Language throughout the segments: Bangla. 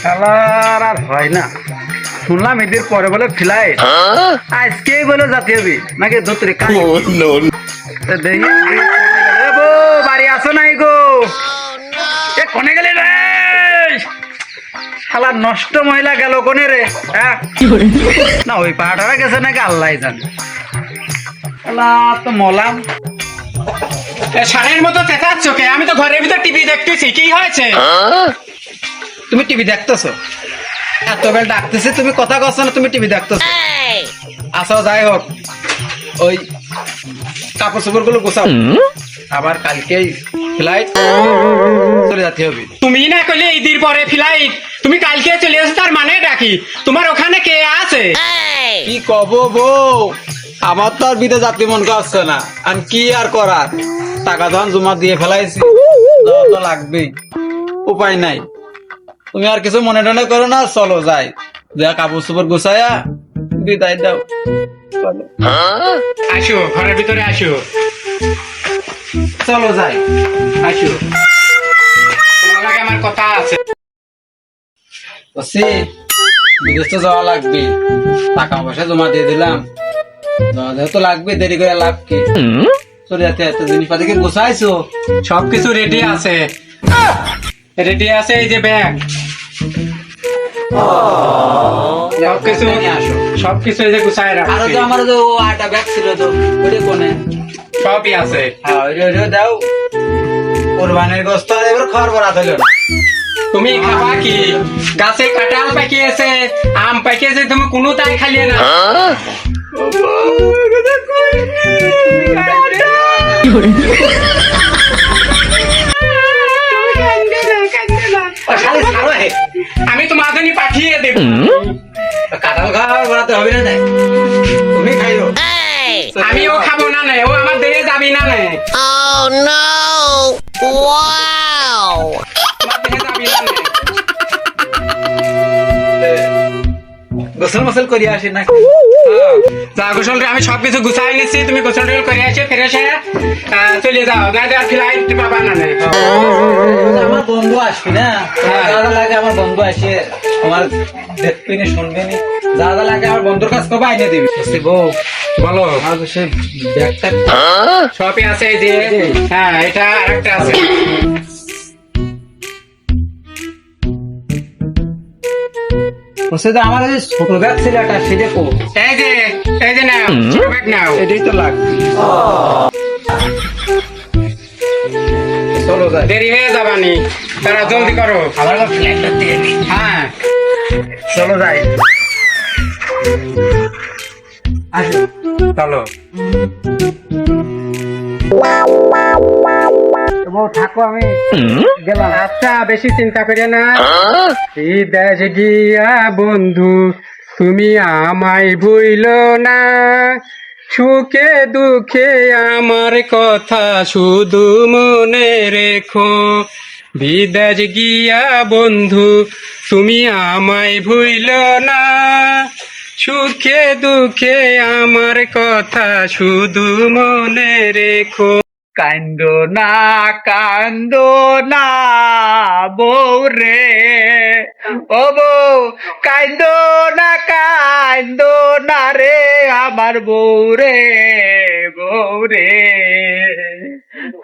খেলার আর হয় না। শুনলাম এদের পরে বলে আজকেই বলে জাতি হবি। নাকি ধরতে দেখি বাড়ি আসো নাই গো। এ কোনে গেলে রে? শালা নষ্ট মহিলা গেল কোনে রে হ্যাঁ? না ওই পাহাড়ারা গেছে নাকি? আল্লাহ জানে। তো মলাম। সারের মতো চেঁচাচ্ছ কে? আমি তো ঘরের ভিতর টিভি দেখতেছি। কি হয়েছে? তুমি টিভি দেখতেছো? এত বেল ডাকতেছি তুমি কথা কছ না তুমি টিভি দেখতেছো? আসো যাই হোক ওই কাপড় চোপড়গুলো গোছাও আবার কালকেই ফ্লাইট চলে যেতে হবে। তুমি না কইলে ঈদের পরে ফ্লাইট তুমি কালকে চলে এসো তার মানে ডাকি। তোমার ওখানে কে আছে? কি কব বউ? আমার তো আর বিদে যাত্রী মন করছে না। আর কি আর করার? টাকা ধন জমা দিয়ে ফেলাইছি। লাগবেই। উপায় নাই। তুমি আর কিছু মনে টনে করো না চলো যাই। যা কাপড় চোপড় গুছায়া বিদায় দাও। চলো। আসো ঘরের ভিতরে আসো। চলো যাই। আসো। তোমার লাগে আমার কথা আছে। বিদেশ তো যাওয়া লাগবে। টাকা পয়সা জমা দিয়ে দিলাম। জমা দেওয়া তো লাগবে দেরি করে লাভ কি? চলে যাতে এত জিনিসপাতি কি গোছাইছো? সবকিছু রেডি আছে। রেডি আছে এই যে ব্যাগ সবকিছু সবকিছু এই যে গুছায় আরও রাখছি তো আমার তো আটা ব্যাগ ছিল তো ওটা কোনে? সবই আছে। হ্যাঁ ওইটা ওইটা দাও। কোরবানির গোস্ত আর এবার খাওয়ার বড় হলো তুমি খাবা কি? গাছে কাঁঠাল পাকিয়েছে আম পাকিয়েছে তুমি কোনো তাই খালিয়ে না। পাঠিয়ে দেব। কাঁঠাল বাড়াতে হবে না তাই তুমি খাইও। আমিও খাব না নে। ও আমার দেহে যাবি না নে। Oh no! Wow! তোমার দেহে যাবি না। গোসল মোসল করিয়া আসি না হ্যাঁ, যা গোসল আমি সবকিছু গুছাই নিচ্ছি তুমি গোসল টোসল করে আসে ফিরে এসে চলে যাও। না আর ফ্লাইট পাবা না আমার বন্ধু আসবি না? হ্যাঁ। যা যা লাগে আমার বন্ধু আসে। আমার দেখবি না শুনবি না। যা লাগে আমার বন্ধুর কাছ কবে আইনে দিবি। বউ বলো। সে ব্যাগটা সবই আছে এই যে। হ্যাঁ এটা আরেকটা আছে। বলছে যে আমার যে ছোট ব্যাগ ছিল একটা সেটা কো। এই যে এই যে নাও ছোট ব্যাগ নাও। এটাই তো লাগবে। চলো যাই। দেরি হয়ে যাবানি তারা জলদি করো। আমার ফ্ল্যাটটা দিয়ে হ্যাঁ। চলো যাই। আসো। চলো। থাকো আমি। গেলাম। আচ্ছা বেশি চিন্তা করে না। এই দেশ গিয়া বন্ধু, তুমি আমায় ভুইল না। সুখে দুঃখে আমার কথা শুধু মনে রেখো। বিদেশ গিয়া বন্ধু, তুমি আমায় ভুইল না। সুখে দুঃখে আমার কথা শুধু মনে রেখো। কান্দ না কান্দ না বউ রে ও বউ, কান্দ না কান্দ না রে আমার বউ রে বউ রে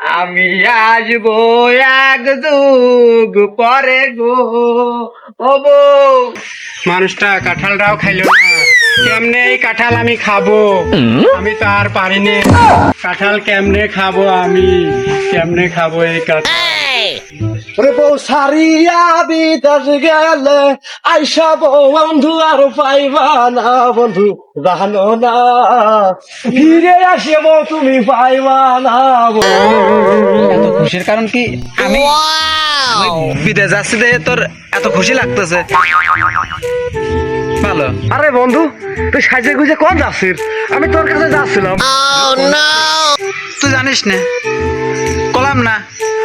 আমি আসব এক যুগ পরে গো। ও বউ। মানুষটা কাঁঠালটাও খাইলো না। কেমনে এই কাঁঠাল আমি খাব? আমি তো আর পারিনি। কাঁঠাল কেমনে খাব আমি? কেমনে খাব এই কাঁঠাল? বউ সারিয়া বিদেশ গেলে আইসা বউ বন্ধু আর পাইবা না বন্ধু জানো না। ফিরে আসে বউ তুমি পাইবা না বউ। এত খুশির কারণ কি আমি? বিদেশ দেখে তোর এত খুশি লাগতেছে। ভালো আরে বন্ধু তুই সাজে গুজে কোন যাচ্ছিস? আমি তোর কাছে যাচ্ছিলাম। Oh তুই জানিস না কলাম না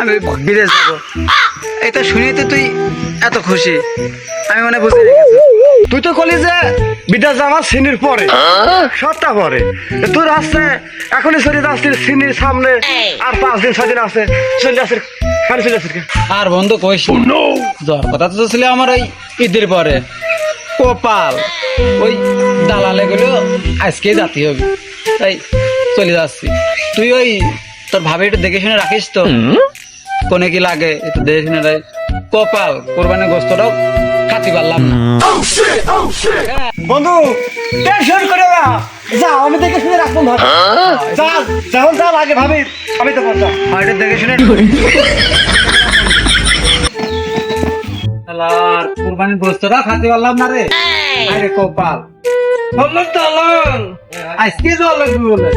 আমি বিদেশ যাব। এটা শুনে তো তুই এত খুশি। আমি মনে বুঝে রেখেছি। তুই তো কলি যে বিদেশ যাওয়ার সিনির পরে সবটা পরে। তুই আসছে এখনই চলে যাচ্ছিস সিনির সামনে। আর পাঁচ দিন ছয় দিন আছে চলে আসছিস আর বন্ধু কইস না। জ্বর কথা তো ছিল আমার ওই ঈদের পরে। কপাল ওই দালালে গুলো আজকেই জাতি হবে। তাই চলে যাচ্ছি। তুই ওই তোর ভাবে একটু দেখে শুনে রাখিস তো। কোনে কি লাগে একটু দেখে শুনে রাখিস কপাল কোরবানির গোস্তটাও খাতি পারলাম না। বন্ধু টেনশন করে না। যা আমি দেখে শুনে রাখব ভাবি। যা যখন যা লাগে ভাবি আমি তো বলতাম আর দেখে শুনে শালার কোরবানির গোস্তটা খাতি পারলাম না রে। আরে কপাল। বললাম চলন আজকে জল লাগবে বলে?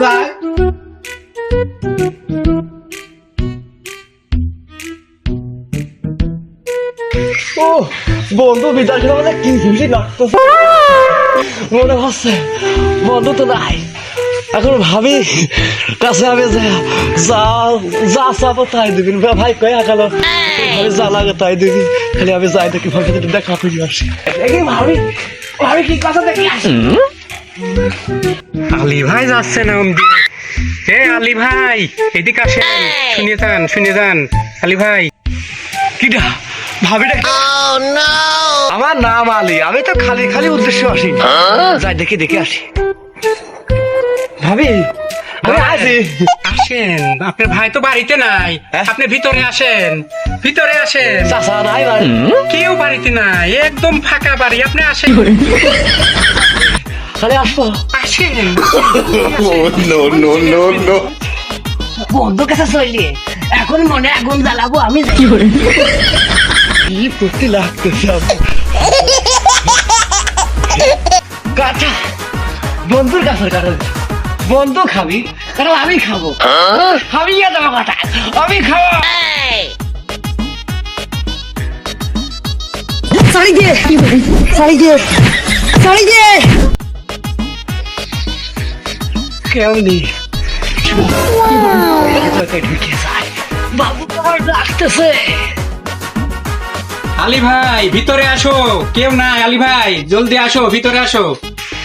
যাই। ও, বন্ধু বিদায় আমাদের কি খুশি লাগতেছে। মনে হচ্ছে বন্ধু তো নাই। এখন ভাবি কাছে আমি যা যা চাবো তাই দিবি। ভাই কয়ে আকালো ভাবি যা লাগে তাই দিবি। খালি আমি যাই দেখি সাথে দেখা করে আসি। দেখি ভাবি ভাবি কি কথা দেখি আসি? আলী ভাই যাচ্ছে না অমদি হে আলী ভাই এদিকে আসেন। শুনিয়ে যান শুনিয়ে যান। আলী ভাই। কিটা ভাবিটা? Oh! আমার নাম আলী আমি তো খালি খালি উদ্দেশ্য আসি যাই দেখি দেখে আসি। ভাবি আমি আসি। আসেন। আপনার ভাই তো বাড়িতে নাই। হ্যাঁ? আপনি ভিতরে আসেন। ভিতরে আসেন। চাষা নাই কেউ বাড়িতে নাই। একদম ফাঁকা বাড়ি। আপনি আসেন। খালি আসব। আসেন। বন্ধু কাছে চললি। এখন মনে আগুন জ্বালাবো আমি কি করে কি লাগতেছে কাঁচা বন্ধুর কাছে কারণ। বন্ধু খাবি কারণ আমি খাব। আমি দেবো কথা আমি খাব। শাড়ি দিয়ে শাড়ি দিয়ে শাড়ি দিয়ে কেউ নেই তোকে ঢুকে যায়। বাবু তোমার ডাকতেছে। আলী ভাই ভিতরে আসো। কেউ নাই আলী ভাই জলদি আসো ভিতরে আসো।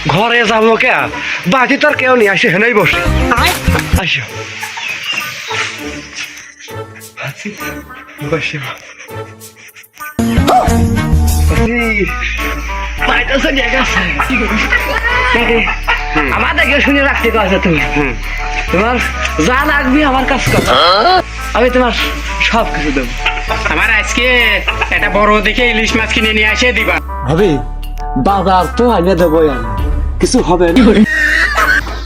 ঘরে যাব কে? বাকি তোর কেউ নেই আসে হেনেই বসে। আসো বসে। আমার দেখে শুনে রাখতে তুমি? তোমার যা লাগবে আমার কাজ কর। আমি তোমার সব কিছু দেবো। আমার আজকে একটা বড় দেখে ইলিশ মাছ কিনে নিয়ে আসে দিবা। ভাবি বাজার তো আইনে দেবো আমি কিছু হবে না।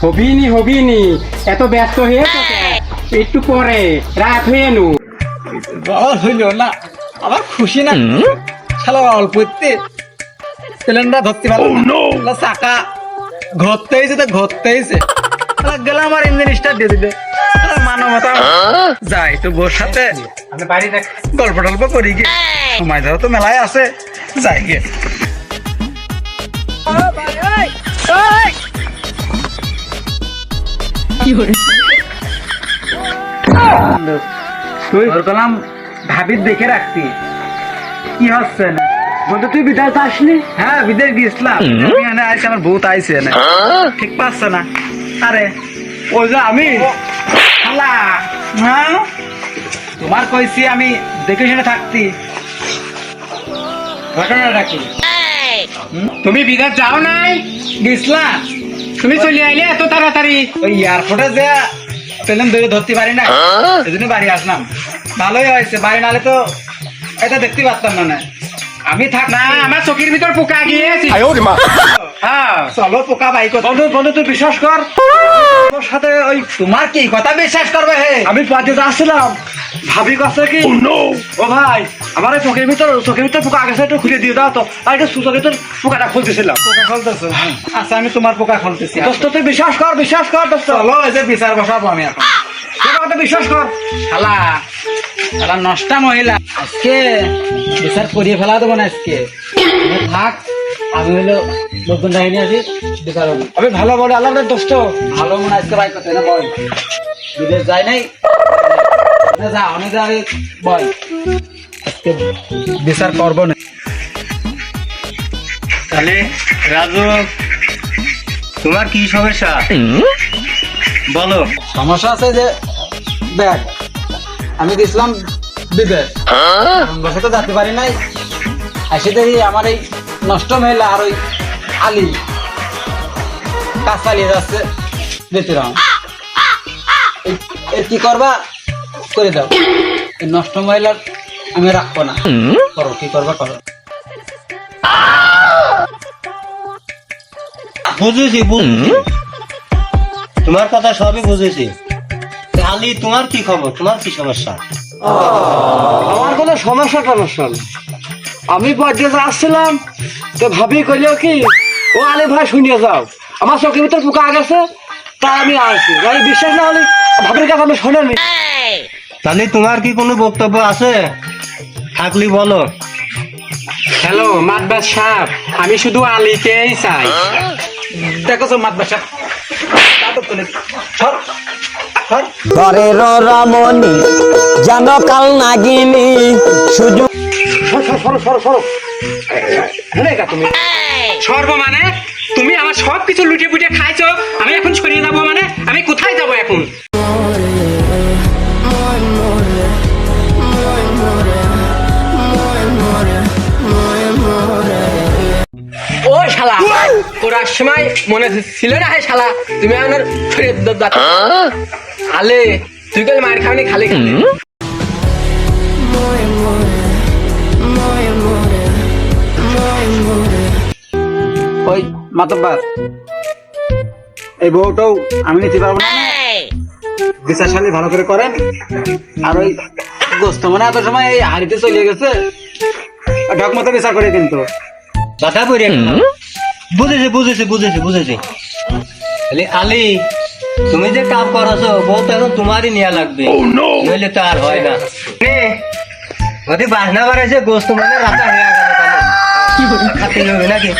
হবিনি হবিনি এত ব্যস্ত হয়ে? একটু পরে রাত হয়ে নু বল হইল না আমার খুশি না? শালা অল্প সিলিন্ডার ধরতে পারল না। চাকা। ঘরতে হয়েছে তো ঘরতে হয়েছে গেলে আমার ইঞ্জিন স্টার্ট দিয়ে দিবে। মানবতা যাই তো বোর সাথে গল্প টল্প করি গিয়ে সময় ধরো তো মেলায় আছে। যাই গিয়ে তুই ভাবির দেখে রাখতি কি হচ্ছে না? বন্ধু তুই বিদায় তো আসনি হ্যাঁ বিদেশ গিয়েছিলাম আমি আইসি আমার ভূত আইছে এনে। ঠিক পাচ্ছে না। আরে ওই যে আমি। হ্যাঁ? তোমার কইছি আমি দেখে শুনে থাকতি। তুমি বিদেশ যাও নাই? গেছিলাম তুমি চলে আইলে এত তাড়াতাড়ি? ওই এয়ারপোর্টে যে প্লেন ধরে ধরতে পারি না এই জন্য বাড়ি আসলাম। ভালোই হয়েছে বাড়ি নালে তো এটা দেখতে পারতাম না না। আমি থাক না আমার চোখের ভিতর পোকা গিয়েছি হ্যাঁ চলো পোকা বাই কর বন্ধু বন্ধু তুই বিশ্বাস কর। তোর সাথে ওই তোমার কি কথা বিশ্বাস করবে হে? আমি পার্টিতে আসছিলাম। ভাবি কাছে কি? ও ভাই আমার এই চোখের ভিতর চোখের ভিতর পোকা গেছে একটু খুলে দিয়ে দাও তো। আর একটু চোখের ভিতর পোকাটা খুলতেছিলাম পোকা খুলতেছো। আচ্ছা আমি তোমার পোকা খুলতেছি। দোস্ত তুই বিশ্বাস কর বিশ্বাস কর দোস্ত। চলো এই যে বিচার বসাবো আমি এখন কথা বিশ্বাস কর শালা শালা নষ্টা মহিলা। আজকে বিচার করিয়ে ফেলা দেবো না আজকে। তুমি থাক আমি হইল লোকজন ডাইনি আছি বিচার হব। আমি ভালো বলে আল্লাহ দোস্ত। ভালো মনে আজকে বাই করতে না বল। বিদেশ যাই নাই? যা অনেক যা বল। আজকে বিচার করব না। তাহলে রাজু তোমার কি সমস্যা? বলো। সমস্যা আছে যে দেখ আমি গেছিলাম বিদেশ। বসে তো যেতে পারি নাই। এসে দেখি আমার এই নষ্ট মহিলা আর ওই আলি কাজ চালিয়ে যাচ্ছে বেতিরাম কি করবা? করে দাও। এই নষ্ট মহিলার আমি রাখব না। করো কি করবা করো। বুঝেছি বুঝেছি। তোমার কথা সবই বুঝেছি। আলি তোমার কি খবর? তোমার কি সমস্যা? আমার কোনো সমস্যা টমস্যা নেই। আমি পর্যায়ে আসছিলাম তো ভাবি কইল কি ও আলে ভাই শুনিয়ে যাও। আমার চোখের ভিতর পোকা গেছে তা আমি আসছি। আমি বিশ্বাস না হলে ভাবির কাছে আমি শোনেনি। তাহলে তোমার কি কোনো বক্তব্য আছে? থাকলি বলো। হ্যালো মাতবাস সাহেব আমি শুধু আলীকেই চাই। দেখো তো মাত বাসা সর সর। ঘরের রমণী যেন কাল নাগিনী সুযোগ সরো সরো সরো সরো কা তুমি। সর্ব মানে? তুমি আমার সব কিছু লুটে পুটে খাইছো। আমি এখন ছড়িয়ে যাব মানে? আমি কোথায় যাব এখন? শালা ওরার সময় মনে ছিল না হে শালা তুমি আমার ফেরত দাও দাও। আলে তুই কাল মার খাওনি খালি খালি। ওই মাতব্বার এই বউটাও আমি নিতে পারব না। বিচারশালী ভালো করে করেন। আর ওই গোস্ত মানে এত সময় এই হাড়িতে চলে গেছে। ঢক মতো বিচার করে কিন্তু। কথা বলি বুঝেছি বুঝেছি বুঝেছি বুঝেছি। তাহলে আলি তুমি যে কাম করাছো বউ তো এখন তোমারই নেওয়া লাগবে। নইলে তো আর হয় না। নে, যদি বাসনা বাড়াইছে গোস্ত মানে রাতা হয়ে গেল তাহলে। খাতে যাবে নাকি?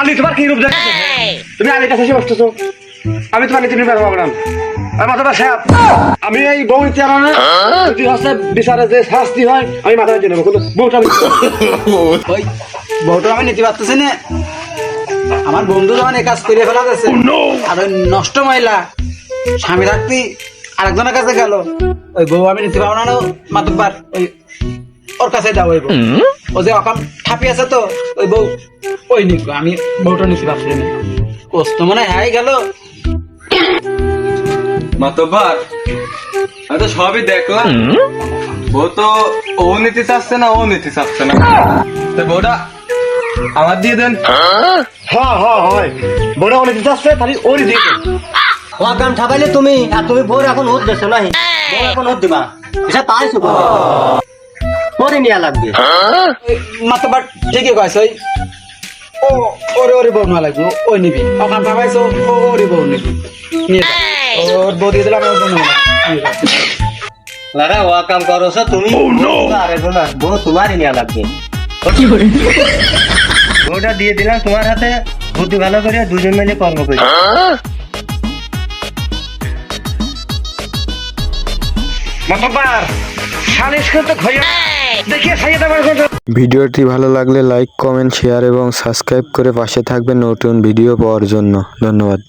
আমি তোমার কি রূপ দেখছ তুমি আলের কাছে এসে বসতেছো। আমি তোমার নীতি পাবো না মাথাটা সাপ আমি এই বউ নিতে আনা না যদি হচ্ছে বিচারে যে শাস্তি হয় আমি মাথা নিতে নেব কিন্তু বউটা আমি ওই বউটা আমি নিতে পারতেছি না। আমার বন্ধু যখন এই কাজ করে ফেলা গেছে আর ওই নষ্ট মহিলা স্বামী থাকতি আরেকজনের কাছে গেল। ওই বউ আমি নিতে পারব না না মাতব্বার। ওই ওর কাছে যাও ওই বউ। ও যে অকাম ঠাপি আছে তো ওই বউ ওই নিক আমি বউটা নিতে পারছি না। কষ্ট মনে হয় গেল। মাতব্বার আমি তো সবই দেখলাম। ও তো ও নিতে চাচ্ছে না ও নিতে চাচ্ছে না। তো বউটা আমার দিয়ে দেন। হ্যাঁ? হ্যাঁ হয় বউটা অনেক দিতে আসছে তাহলে ওরই দিয়ে দেন। ও ঠাকাইলে তুমি আর তুমি বউর এখন ওত দেছো নাই বউ এখন ওত দিবা। এটা তাই শুধু পরে নেওয়া লাগবে। মাতবার ঠিকই কয়েছে ওই ও ওরে ওরে বউ না লাগবে ওই নিবি। অকাম ঠাপাইছো ও ওরে বউ নিবি। ওর বউ দিয়ে দিলাম ওর বউ না। লারা ও কাম করছ তুমি আর এখন বউ তোমারই নেওয়া লাগবে। বউটা দিয়ে দিলাম তোমার হাতে বুদ্ধি ভালো করে দুজন মিলে কর্ম করি। মাতব্বার সালিশ সাইয়ে দেবার ভিডিওটি ভালো লাগলে লাইক, কমেন্ট, শেয়ার এবং সাবস্ক্রাইব করে পাশে থাকবেন নতুন ভিডিও পাওয়ার জন্য। ধন্যবাদ।